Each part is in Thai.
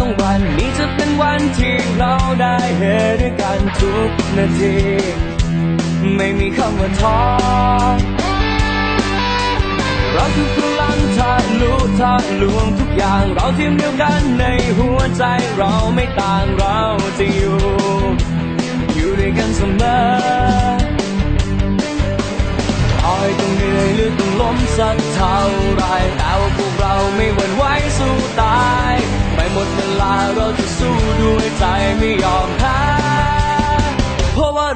ต้องวันนี้จะเป็นวันที่เราได้เห็นด้วยกันทุกนาที ไม่มีคำว่าท้อเราคือพลังทะลุทะลวงทุกอย่างเราทีมเดียวกันในหัวใจเราไม่ต่างเราจะอยู่ อยู่ด้วยกันเสมอคอยต้องเหนื่อยหรือต้องล้มสักเท่าไร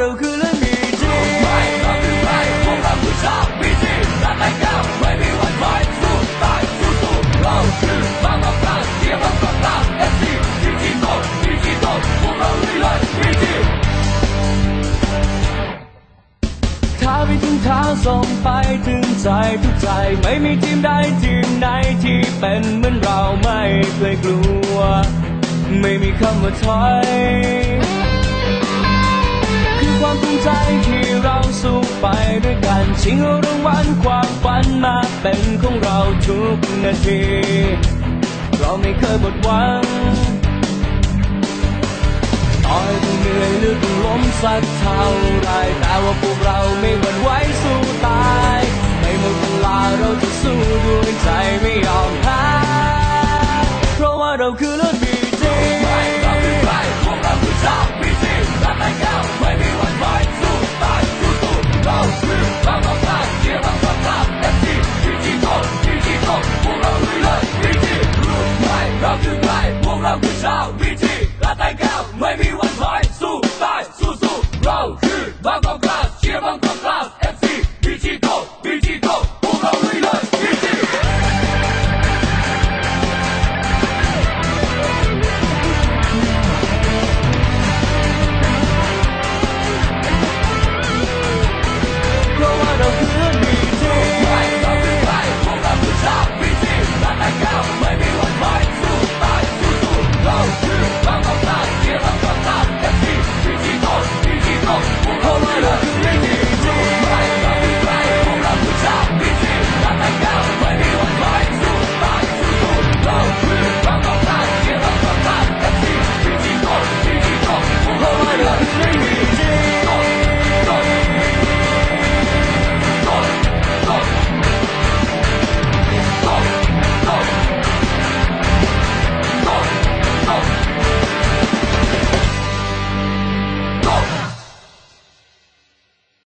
เราคือเรื่องดีจริงเราคือใครพวกเราคือชาวบีจีรักและก้าวไม่มีวันไหวสู้ตายสู้สู้เราคือบางกอกกลางเทียบกับกอกกลางเอฟซีบีจีโตบีจีโตพวกเราลุยเลยบีจีท้าไปถึงท้าส่งไปถึงใจทุกใจ ไม่มีทีมใดทีมไหนที่เป็นเหมือนเราไม่เคยกลัว ไม่มีคำว่าถอย ใจที่เราสู้ไปด้วยกันชิงเอารางวัลความฝันมาเป็นของเราทุกนาที เราไม่เคยหมดหวังต่อยต้องเหนื่อยหรือล้มสักเท่า Baba,